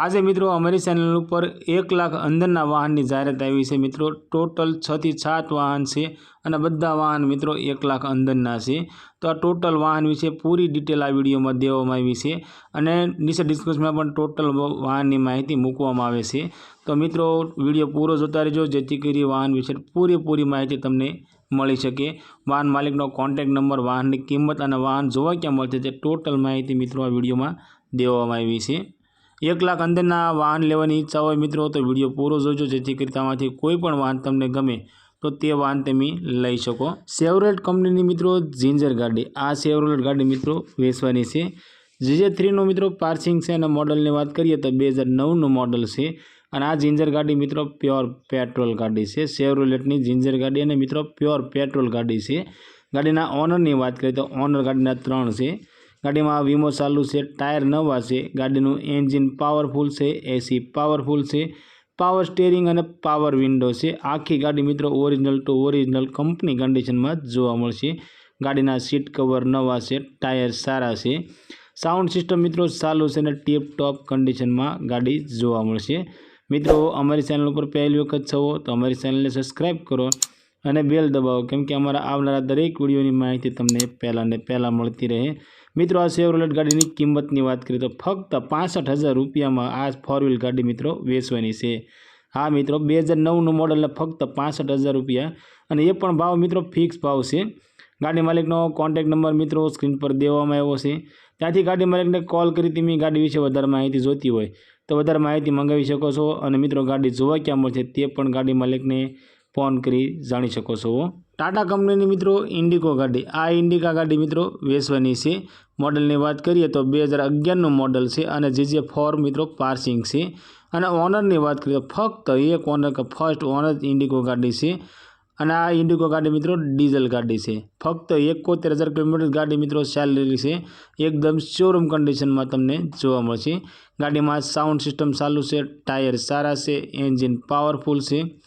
આજે મિત્રો અમારી ચેનલ ઉપર એક લાખ અંદરના વાહનની જાહેરાત આવી છે. મિત્રો ટોટલ છથી સાત વાહન છે અને બધા વાહન મિત્રો એક લાખ અંદરના છે. તો આ ટોટલ વાહન વિશે પૂરી ડિટેલ આ વિડીયોમાં દેવામાં આવી છે અને નીચે ડિસ્ક્રિપ્શનમાં પણ ટોટલ વાહનની માહિતી મૂકવામાં આવે છે. તો મિત્રો, વીડિયો પૂરો જોતા રહેજો, જેથી કરી વાહન વિશે પૂરેપૂરી માહિતી તમને મળી શકે. વાહન માલિકનો કોન્ટેક્ટ નંબર વાહનની કિંમત અને વાહન જોવા ક્યાં મળશે તે ટોટલ માહિતી મિત્રો આ વિડીયોમાં દેવામાં આવી છે. એક લાખ અંદરના વાહન લેવાની ઈચ્છા હોય મિત્રો, તો વીડિયો પૂરો જોજો, જેથી કરી તેમાંથી કોઈ પણ વાહન તમને ગમે, તો તે વાહન તમે લઈ શકો. સેવરેટ કંપનીની મિત્રો જિંજર ગાડી. આ સેવરેટ ગાડી મિત્રો વેચવાની છે. જીજે થ્રીનું મિત્રો પાર્સિંગ છે અને મોડલની વાત કરીએ તો બે હજાર નવનું મોડલ છે. અને આ જિંજર ગાડી મિત્રો પ્યોર પેટ્રોલ ગાડી છે. સેવરોલેટની જિંજર ગાડી અને મિત્રો પ્યોર પેટ્રોલ ગાડી છે. ગાડીના ઓનરની વાત કરીએ તો ઓનર ગાડીના ત્રણ છે. ગાડીમાં વીમો ચાલુ છે, ટાયર નવા છે, ગાડીનું એન્જિન પાવરફુલ છે એસી પાવરફુલ છે, પાવર સ્ટેરિંગ અને પાવર વિન્ડો છે. આખી ગાડી મિત્રો ઓરિજિનલ ટુ ઓરિજિનલ કંપની કન્ડિશનમાં જોવા મળશે. ગાડીના સીટ કવર નવા છે, ટાયર સારા છે. સાઉન્ડ સિસ્ટમ મિત્રો ચાલુ છે અને ટીપ ટોપ કન્ડિશનમાં ગાડી જોવા મળશે. મિત્રો, અમારી ચેનલ ઉપર પહેલી વખત છો તો અમારી ચેનલને સબસ્ક્રાઈબ કરો અને બેલ દબાવો, કેમ કે અમારા આવનારા દરેક વિડીયોની માહિતી તમને પહેલાં ને પહેલાં મળતી રહે. મિત્રો, આ સેવરોલેટ ગાડીની કિંમતની વાત કરીએ તો ફક્ત પાસઠ હજાર રૂપિયામાં આ ફોર વ્હીલ ગાડી મિત્રો વેચવાની છે. હા મિત્રો, બે હજાર નવનું મોડલને ફક્ત પાસઠ હજાર રૂપિયા. અને એ પણ ભાવ મિત્રો ફિક્સ ભાવ છે. ગાડી માલિકનો કોન્ટેક નંબર મિત્રો સ્ક્રીન પર દેવામાં આવ્યો છે. ત્યાંથી ગાડી માલિકને કોલ કરી તમે ગાડી વિશે વધારે માહિતી જોતી હોય તો વધારે માહિતી મંગાવી શકો છો. અને મિત્રો, ગાડી જોવા ક્યાં મળશે તે પણ ગાડી માલિકને ફોન કરી જાણી શકો છો. ટાટા કંપનીની મિત્રો ઇન્ડિકો ગાડી. આ ઇન્ડિકા ગાડી મિત્રો વેચવાની છે. મોડલની વાત કરીએ તો બે હજાર અગિયારનું મોડલ છે અને જે જે ફોર મિત્રો પાર્સિંગ છે. અને ઓનરની વાત કરીએ તો ફક્ત એક ઓનર કે ફર્સ્ટ ઓનર ઇન્ડિકો ગાડી છે. અને આ ઇન્ડિકો ગાડી મિત્રો ડીઝલ ગાડી છે. ફક્ત એકોતેર હજાર કિલોમીટર ગાડી મિત્રો ચાલેલી છે. એકદમ શોરૂમ કન્ડિશનમાં તમને જોવા મળશે. ગાડીમાં સાઉન્ડ સિસ્ટમ ચાલુ છે, ટાયર સારા છે, એન્જિન પાવરફુલ છે.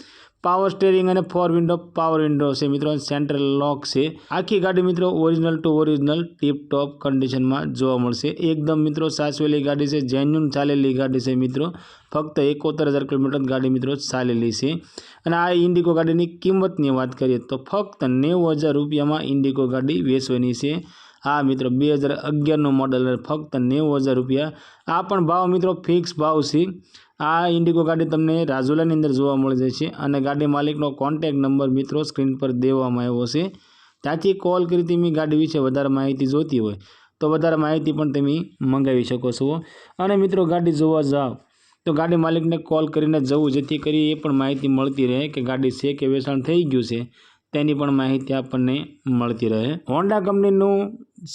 પાવર સ્ટેરિંગ અને ફોર વિન્ડો પાવર વિન્ડો છે મિત્રો. સેન્ટ્રલ લોક છે. આખી ગાડી મિત્રો original to original tip top કન્ડિશનમાં જોવા મળશે. એકદમ મિત્રો સાચવેલી ગાડી છે જેન્યુન ચાલેલી ગાડી છે મિત્રો. ફક્ત એકોતેર હજાર કિલોમીટર ગાડી મિત્રો ચાલેલી છે. અને આ ઇન્ડિકો ગાડીની કિંમતની વાત કરીએ તો ફક્ત નેવું હજાર રૂપિયામાં ઇન્ડિકો ગાડી વેચવાની છે. હા મિત્રો બે હજાર અગિયારનું મોડલ ફક્ત નેવું હજાર રૂપિયા. આ પણ ભાવ મિત્રો ફિક્સ ભાવ છે. આ ઇન્ડિગો ગાડી તમને રાજુલાની અંદર જોવા મળી જશે અને ગાડી માલિકનો કોન્ટેક નંબર મિત્રો સ્ક્રીન પર દેવામાં આવ્યો છે. ત્યાંથી કોલ કરી તમે ગાડી વિશે વધારે માહિતી જોતી હોય તો વધારે માહિતી પણ તમે મંગાવી શકો છો. અને મિત્રો ગાડી જોવા જાઓ તો ગાડી માલિકને કોલ કરીને જવું જેથી કરી એ પણ માહિતી મળતી રહે કે ગાડી છે કે વેચાણ થઈ ગયું છે તેની પણ માહિતી આપણને મળતી રહે. હોન્ડા કંપનીનું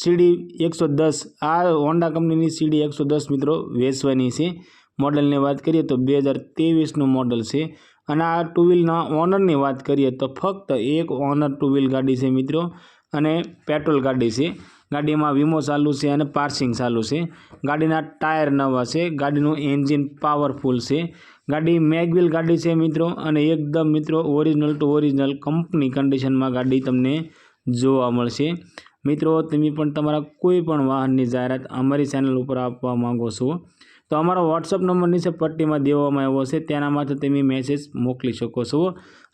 સીડી એકસો દસ આ હોન્ડા કંપનીની સીડી એકસો દસ મિત્રો વેચવાની છે. મોડલની વાત કરીએ તો બે હજાર ત્રેવીસનું મોડલ છે. અને આ ટુ વ્હીલના ઓનરની વાત કરીએ તો ફક્ત એક ઓનર ટુ વ્હીલ ગાડી છે મિત્રો. અને પેટ્રોલ ગાડી છે. ગાડીમાં વીમો ચાલુ છે અને પાર્સિંગ ચાલુ છે. ગાડીના ટાયર નવા છે. ગાડીનું એન્જિન પાવરફુલ છે. ગાડી મેગવિલ ગાડી છે મિત્રો. અને એકદમ મિત્રો ઓરિજિનલ ટુ ઓરિજિનલ કંપની કન્ડિશનમાં ગાડી તમને જોવા મળશે. મિત્રો, તમે પણ તમારા કોઈ પણ વાહનની જાહેરાત અમારી ચેનલ ઉપર આપવા માંગો છો તો અમારો વોટ્સઅપ નંબર નીચે પટ્ટીમાં દેવામાં આવ્યો છે. તેના માટે તમે મેસેજ મોકલી શકો છો.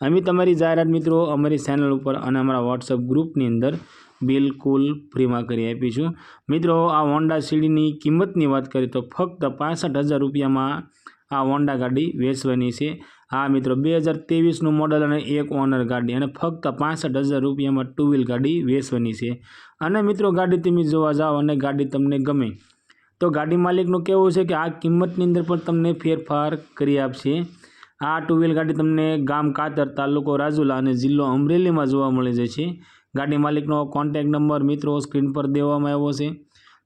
અમે તમારી જાહેરાત મિત્રો અમારી ચેનલ ઉપર અને અમારા વોટ્સઅપ ગ્રુપની અંદર બિલકુલ ફ્રીમાં કરી આપીશું. મિત્રો, આ હોન્ડા સીડીની કિંમતની વાત કરીએ તો ફક્ત પાસઠ હજાર રૂપિયામાં આ હોન્ડા ગાડી વેચવાની છે. હા મિત્રો, બે હજાર ત્રેવીસનું મોડલ અને એક ઓનર ગાડી અને ફક્ત પાસઠ હજાર રૂપિયામાં ટુ વ્હીલ ગાડી વેચવાની છે. અને મિત્રો, ગાડી તમે જોવા જાઓ અને ગાડી તમને ગમે તો ગાડી માલિકનું કહેવું છે કે આ કિંમતની અંદર પણ તમને ફેરફાર કરી આપશે. આ ટુ વ્હીલ ગાડી તમને ગામ કાતર, તાલુકો રાજુલા અને જિલ્લો અમરેલીમાં જોવા મળી જશે ગાડી માલિકનો કોન્ટેક નંબર મિત્રો સ્ક્રીન પર દેવામાં આવ્યો છે.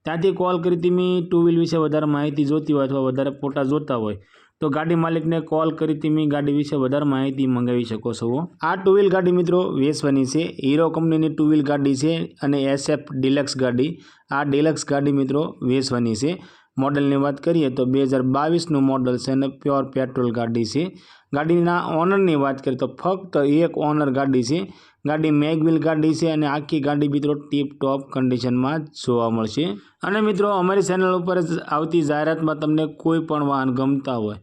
ત્યાંથી કોલ કરી તમે ટુ વ્હીલ વિશે વધારે માહિતી જોતી હોય અથવા વધારે ફોટા જોતા હોય તો ગાડી માલિકને કોલ કરી તમે ગાડી વિશે વધારે માહિતી મંગાવી શકો છો. આ ટુ વ્હીલ ગાડી મિત્રો વેચવાની છે. હીરો કંપનીની ટુ વ્હીલ ગાડી છે અને એસએફ ડિલક્સ ગાડી. આ ડિલક્સ ગાડી મિત્રો વેચવાની છે. મોડલની વાત કરીએ તો બે હજાર બાવીસનું મોડલ છે અને પ્યોર પેટ્રોલ ગાડી છે. ગાડીના ઓનરની વાત કરીએ તો ફક્ત એક ઓનર ગાડી છે. ગાડી મેગવિલ ગાડી છે અને આખી ગાડી મિત્રો ટીપ ટોપ કન્ડિશનમાં જોવા મળશે. અને મિત્રો અમારી ચેનલ ઉપર આવતી જાહેરાતમાં તમને કોઈ પણ વાહન ગમતા હોય,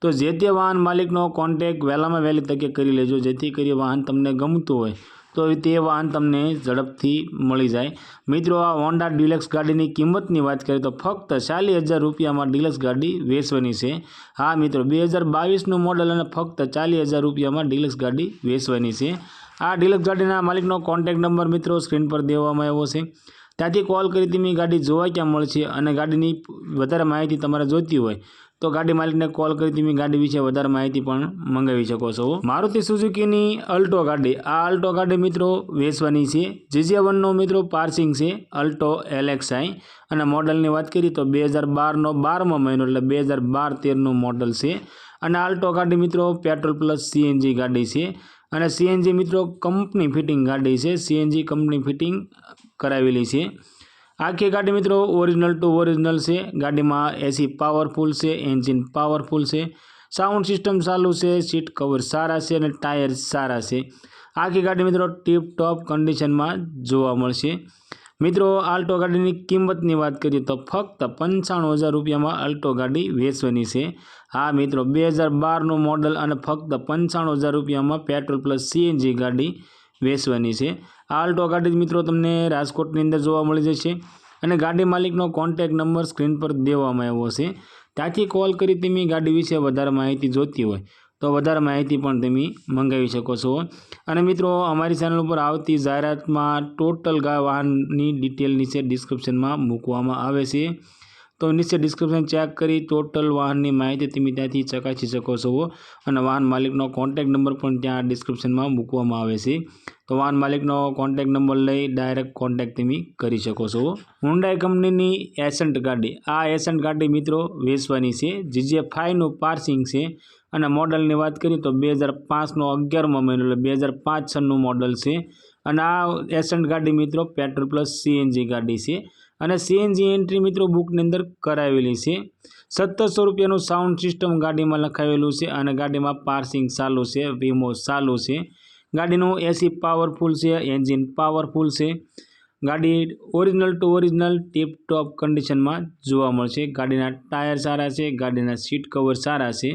તો જે તે વાહન માલિકનો કોન્ટેક વહેલામાં વહેલી તકે કરી લેજો. જેથી કરી વાહન તમને ગમતું હોય, તો તે વાહન તમને ઝડપથી મળી જાય. મિત્રો, આ હોન્ડા ડિલક્સ ગાડીની કિંમતની વાત કરીએ તો ફક્ત ચાલીસ હજાર રૂપિયામાં ડિલક્સ ગાડી વેચવાની છે. હા મિત્રો, બે હજાર બાવીસનું મોડલ અને ફક્ત ચાલીસ હજાર રૂપિયામાં ડિલક્સ ગાડી વેચવાની છે. આ ડિલક્સ ગાડીના માલિકનો કોન્ટેક નંબર મિત્રો સ્ક્રીન પર દેવામાં આવ્યો છે. ત્યાંથી કોલ કરી તમે ગાડી જોવા ક્યાં મળશે અને ગાડીની વધારે માહિતી તમારે જોઈતી હોય તો ગાડી માલિકને કોલ કરી તમે ગાડી વિશે વધારે માહિતી પણ મંગાવી શકો છો. મારુતિ સુઝુકીની અલ્ટો ગાડી. આ અલ્ટો ગાડી મિત્રો વેચવાની છે. જીજે વનનો મિત્રો પાર્સિંગ છે. અલ્ટો એલેક્સાઈ અને મોડલની વાત કરીએ તો બે હજાર બારનો બારમો મહિનો એટલે બે હજાર બાર તેરનું મોડલ છે. અને અલ્ટો ગાડી મિત્રો પેટ્રોલ પ્લસ સીએનજી ગાડી છે. અને સીએનજી મિત્રો કંપની ફિટિંગ ગાડી છે. સીએનજી કંપની ફિટિંગ કરાવેલી છે. આખી ગાડી મિત્રો ઓરિજિનલ ટુ ઓરિજિનલ છે. ગાડીમાં એસી પાવરફુલ છે એન્જિન પાવરફુલ છે. સાઉન્ડ સિસ્ટમ ચાલુ છે સીટ કવર સારા છે અને ટાયર સારા છે. આખી ગાડી મિત્રો ટીપ ટોપ કન્ડિશનમાં જોવા મળશે. મિત્રો, આલ્ટો ગાડીની કિંમતની વાત કરીએ તો ફક્ત પંચાણું હજાર રૂપિયામાં આલ્ટો ગાડી વેચવાની છે. હા મિત્રો, બે હજાર બારનું મોડલ અને ફક્ત પંચાણું હજાર રૂપિયામાં પેટ્રોલ પ્લસ સીએનજી ગાડી વેચવાની છે. આલ્ટો ગાડી મિત્રો તમને રાજકોટની અંદર જોવા મળી જશે અને ગાડી માલિકનો કોન્ટેક નંબર સ્ક્રીન પર દેવામાં આવ્યો છે. ત્યાંથી કોલ કરી તમે ગાડી વિશે વધારે માહિતી જોઈતી હોય તો વધારે માહિતી પણ તમે મંગાવી શકો છો. અને મિત્રો, અમારી ચેનલ ઉપર આવતી જાહેરાતમાં ટોટલ વાહનની ડિટેલ નીચે ડિસ્ક્રિપ્શનમાં મૂકવામાં આવે છે. તો નીચે ડિસ્ક્રિપ્શન ચેક કરી ટોટલ વાહનની માહિતી તમે ત્યાંથી ચકાસી શકો છો. અને વાહન માલિકનો કોન્ટેક નંબર પણ ત્યાં ડિસ્ક્રિપ્શનમાં મૂકવામાં આવે છે. તો વાહન માલિકનો કોન્ટેક નંબર લઈ ડાયરેક્ટ કોન્ટેક તમે કરી શકો છો. હુન્ડાઈ કંપનીની એસન્ટ ગાડી. આ એસન્ટ ગાડી મિત્રો વેચવાની છે. જે જે ફાઈવનું પાર્સિંગ છે. અને મોડલની વાત કરીએ તો બે હજાર પાંચનો અગિયારમાં મહિનો, એટલે બે હજાર પાંચ છનું મોડલ છે. અને આ એસન્ટ ગાડી મિત્રો પેટ્રોલ પ્લસ સીએનજી ગાડી છે. અને સીએનજી એન્ટ્રી મિત્રો બુકની અંદર કરાવેલી છે. સત્તરસો રૂપિયાનું સાઉન્ડ સિસ્ટમ ગાડીમાં લખાવેલું છે અને ગાડીમાં પાર્સિંગ ચાલુ છે વીમો ચાલુ છે. ગાડીનું એસી પાવરફુલ છે એન્જિન પાવરફુલ છે. ગાડી original to original tip top કન્ડિશનમાં જોવા મળશે. ગાડીના ટાયર સારા છે, ગાડીના સીટ કવર સારા છે.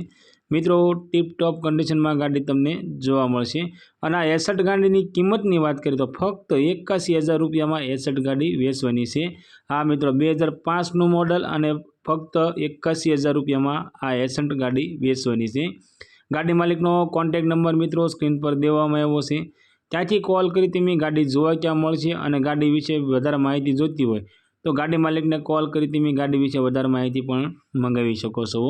મિત્રો ટીપ ટોપ કન્ડિશનમાં ગાડી તમને જોવા મળશે. અને આ એસઠ ગાડીની કિંમતની વાત કરીએ તો ફક્ત એકાસી હજાર રૂપિયામાં એસઠ ગાડી વેચવાની છે. આ મિત્રો, બે હજાર પાંચનું મોડલ અને ફક્ત એકાસી હજાર રૂપિયામાં આ એસઠ ગાડી વેચવાની છે. ગાડી માલિકનો કોન્ટેક નંબર મિત્રો સ્ક્રીન પર દેવામાં આવ્યો છે. ત્યાંથી કોલ કરી તમે ગાડી જોવા ક્યાં મળશે અને ગાડી વિશે વધારે માહિતી જોઈતી હોય તો ગાડી માલિકને કોલ કરી તમે ગાડી વિશે વધારે માહિતી પણ મંગાવી શકો છો.